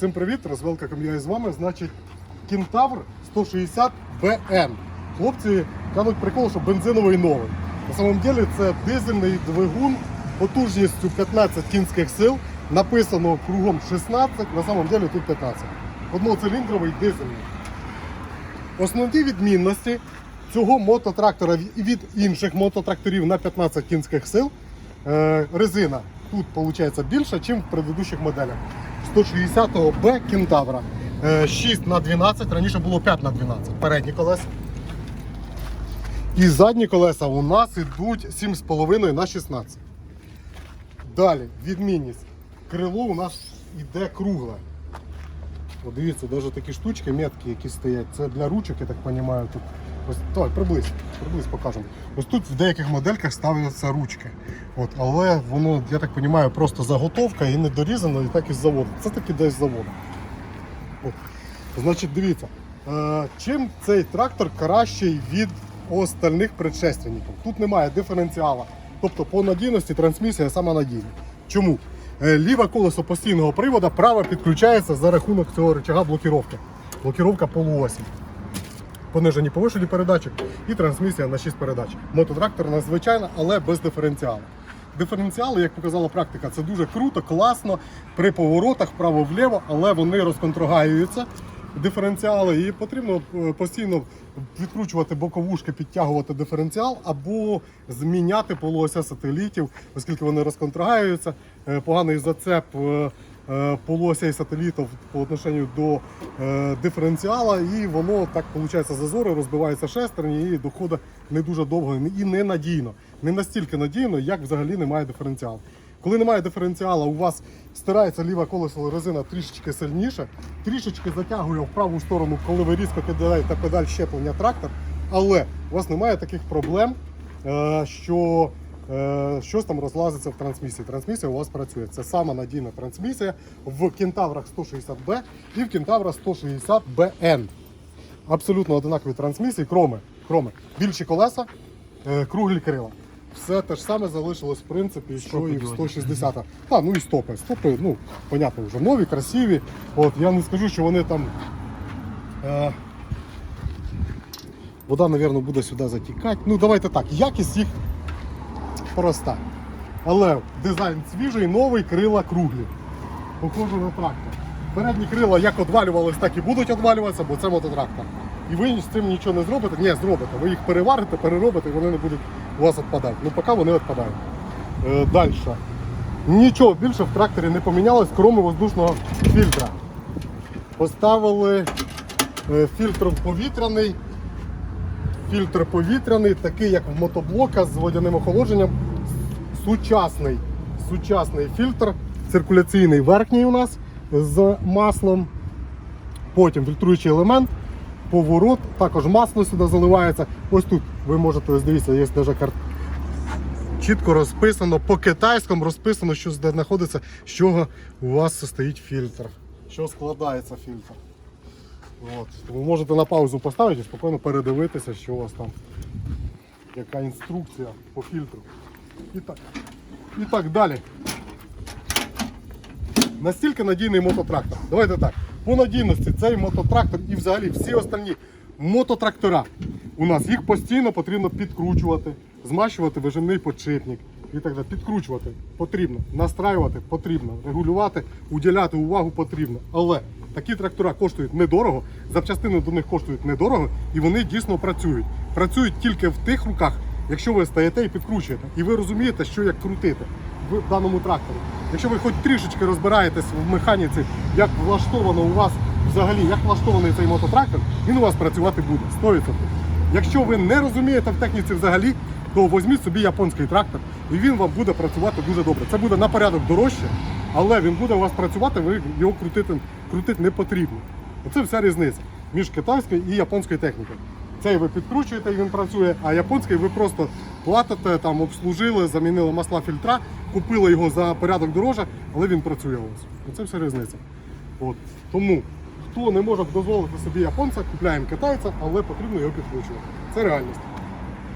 Всім привіт, розвелка я з вами. Значить, Кентавр 160 БН. Хлопці кажуть прикол, що бензиновий новий. На самом деле це дизельний двигун потужністю 15 кінських сил. Написано кругом 16, на самом деле тут 15. Одноциліндровий дизельний. Основні відмінності цього мототрактора від інших мототракторів на 15 кінських сил. Е, резина тут виходить більша, ніж в предыдущих моделях. 160-го Б Кентавра. Е, 6 на 12, раніше було 5 на 12. Передні колеса. І задні колеса у нас йдуть 7,5 на 16. Далі, відмінність. Крило у нас йде кругле. От дивіться, навіть такі штучки, метки, які стоять, це для ручок, я так розумію. Тут ось давай, приблизь, приблизь покажемо. Ось тут в деяких модельках ставляться ручки. От, але воно, я так розумію, просто заготовка і не дорізано, і так із заводу. Це таки десь з заводу. От. Значить, дивіться, е, чим цей трактор кращий від остальних предшественників? Тут немає диференціала. Тобто по надійності трансмісія сама надійна. Чому? Е, Ліве колесо постійного приводу, праве підключається за рахунок цього рычага блокіровки. Блокіровка полуосі. Понижені повишені передачі і трансмісія на 6 передач. Мототрактор надзвичайна, але без диференціалу. Диференціали, як показала практика, це дуже круто, класно при поворотах вправо-вліво, але вони розконтрагаюються. Диференціали, і потрібно е, постійно відкручувати боковушки, підтягувати диференціал або зміняти полуося сателітів, оскільки вони розконтрагаюються. Е, Поганий зацеп е, е, і сателітів по отношенню до е, диференціала, і воно так виходить зазори, розбиваються шестерні і доходить не дуже довго і ненадійно. Не настільки надійно, як взагалі немає диференціалу. Коли немає диференціала, у вас стирається ліве колесо резина трішечки сильніше, трішечки затягує в праву сторону, коли ви різко кидаєте педаль щеплення трактор, але у вас немає таких проблем, е, що щось там розлазиться в трансмісії. Трансмісія у вас працює. Це сама надійна трансмісія в кентаврах 160B і в кентаврах 160BN. Абсолютно одинакові трансмісії, кроме, кроме більші колеса, е, круглі крила. Все те ж саме залишилось в принципі, що і в 160. А, ну і стопи. Стопи, ну, понятно, вже нові, красиві. От, я не скажу, що вони там. Е, вода, мабуть, буде сюди затікати. Ну, давайте так, якість їх проста. Але дизайн свіжий, новий, крила круглі. Похоже на трактор. Передні крила як одвалювались, так і будуть одвалюватися, бо це мототрактор. І ви з цим нічого не зробите? Ні, зробите. Ви їх переварите, переробите, і вони не будуть у вас відпадати. Ну, поки вони відпадають. Е, Далі. Нічого більше в тракторі не помінялось, крім воздушного фільтра. Поставили е, фільтр повітряний. Фільтр повітряний, такий як в мотоблока з водяним охолодженням. Сучасний, сучасний фільтр, циркуляційний верхній у нас з маслом. Потім фільтруючий елемент, поворот, також масло сюди заливається. Ось тут ви можете, ось дивіться, є навіть карт. Чітко розписано, по китайському розписано, що знаходиться, з чого у вас стоїть фільтр, що складається фільтр. От. Тому можете на паузу поставити і спокійно передивитися, що у вас там, яка інструкція по фільтру. І так, і так далі. Настільки надійний мототрактор. Давайте так. По надійності цей мототрактор і взагалі всі остальні мототрактора у нас їх постійно потрібно підкручувати, змащувати вижимний подшипник і так далі. Підкручувати потрібно, настраювати потрібно, регулювати, уділяти увагу потрібно. Але такі трактора коштують недорого, запчастини до них коштують недорого і вони дійсно працюють. Працюють тільки в тих руках, якщо ви стаєте і підкручуєте, і ви розумієте, що як крутити в даному тракторі. Якщо ви хоч трішечки розбираєтесь в механіці, як влаштовано у вас взагалі, як влаштований цей мототрактор, він у вас працювати буде 100%. Якщо ви не розумієте в техніці взагалі, то візьміть собі японський трактор, і він вам буде працювати дуже добре. Це буде на порядок дорожче, але він буде у вас працювати, ви його крутити, крутити не потрібно. Оце вся різниця між китайською і японською технікою. Цей ви підкручуєте і він працює, а японський ви просто платите, там обслужили, замінили масла фільтра, купили його за порядок дороже, але він працює у вас. Оце вся різниця. От. Тому хто не може дозволити собі японця, купляємо китайця, але потрібно його підкручувати. Це реальність.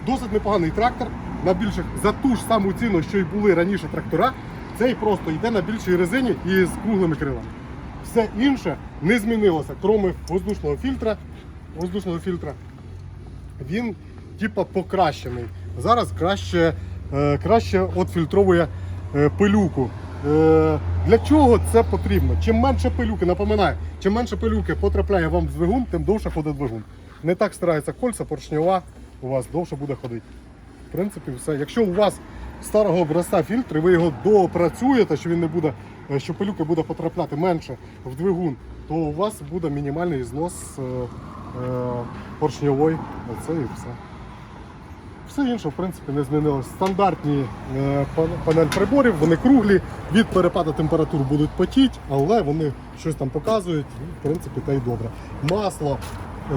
Досить непоганий трактор на більших за ту ж саму ціну, що й були раніше трактора. Цей просто йде на більшій резині і з круглими крилами. Все інше не змінилося, крім воздушного фільтра. Воздушного фільтра. Він типа покращений. Зараз краще, е, краще отфільтровує е, пилюку. Е, для чого це потрібно? Чим менше пилюки, напоминаю, чим менше пилюки потрапляє вам в двигун, тим довше ходить двигун. Не так старається кольця, поршнева у вас довше буде ходити. В принципі, все. Якщо у вас старого образця фільтр, і ви його допрацюєте, що він не буде, е, що пилюка буде потрапляти менше в двигун, то у вас буде мінімальний знос е, е, поршньової. Оце і все. Все інше, в принципі, не змінилось. Стандартні панель приборів, вони круглі, від перепаду температур будуть потіти, але вони щось там показують, і, в принципі, та й добре. Масло,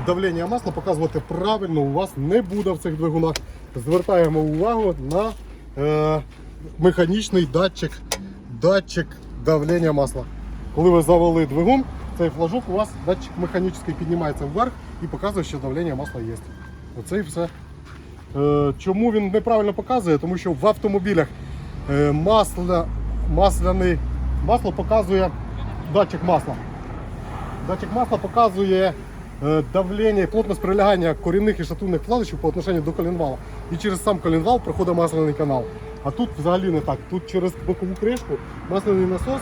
давлення масла показувати правильно у вас не буде в цих двигунах. Звертаємо увагу на е, механічний датчик, датчик давлення масла. Коли ви завели двигун, цей флажок у вас датчик механічний піднімається вверх і показує, що давлення масла є. Оце і все. Е, Чому він неправильно показує? Тому що в автомобілях е, масло, масляний, масло показує датчик масла. Датчик масла показує давлення і плотність прилягання корінних і шатунних вкладишів по отношенню до коленвала. І через сам коленвал проходить масляний канал. А тут взагалі не так. Тут через бокову кришку масляний насос,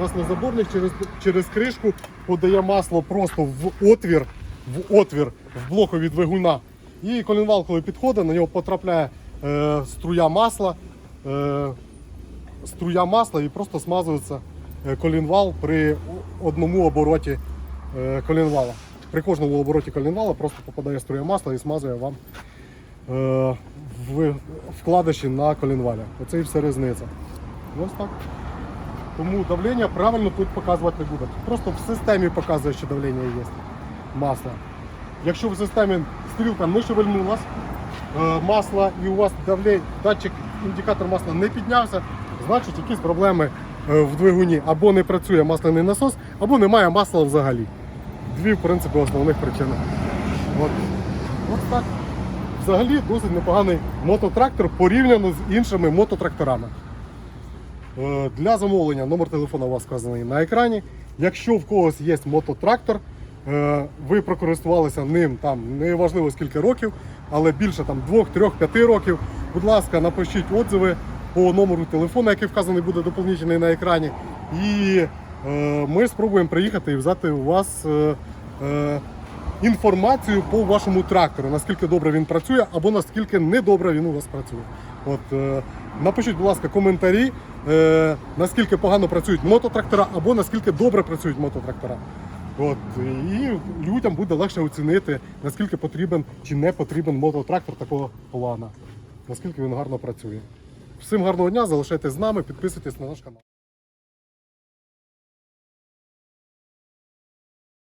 маслозаборник через, через кришку подає масло просто в отвір, в отвір в блокові двигуна. І коленвал, коли підходить, на нього потрапляє е, струя масла, е, струя масла і просто смазується е, колінвал при одному обороті е, колінвала. При кожному обороті колінвала просто попадає струя масла і смазує вам в вкладиші на колінвалі. Оце і все різниця. Ось так. Тому давлення правильно тут показувати не буде. Просто в системі показує, що давлення є масла. Якщо в системі стрілка не шевельнулась, е, масла і у вас давлення, датчик, індикатор масла не піднявся, значить якісь проблеми е, в двигуні. Або не працює масляний насос, або немає масла взагалі. Дві, в принципі, основних причини. От. Ось так. Взагалі досить непоганий мототрактор порівняно з іншими мототракторами. Е, Для замовлення номер телефона у вас вказаний на екрані. Якщо в когось є мототрактор, е, ви прокористувалися ним там неважливо скільки років, але більше там 2, 3, 5 років. Будь ласка, напишіть отзиви по номеру телефона, який вказаний буде доповнительний на екрані. І е, ми спробуємо приїхати і взяти у вас інформацію по вашому трактору, наскільки добре він працює або наскільки недобре він у вас працює. От, е, напишіть, будь ласка, коментарі, е, наскільки погано працюють мототрактора або наскільки добре працюють мототрактора. От, і людям буде легше оцінити, наскільки потрібен чи не потрібен мототрактор такого плана, наскільки він гарно працює. Всім гарного дня, залишайтесь з нами, підписуйтесь на наш канал.